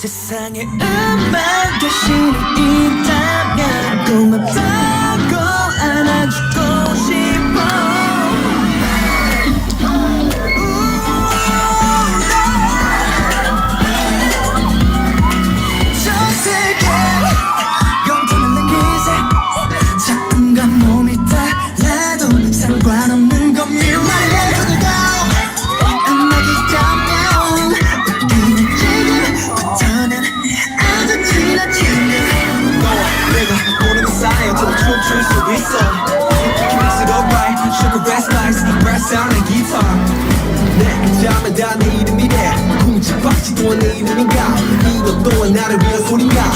세상에 음악 대신이 있다면 고맙다 있어. Keep it alright Sugar as nice. 발산한 기타 네, 내 잠에 다내 이름이래 쿵짝박지도 않내 이름인가? 이것 또한 나를 위한 소린가?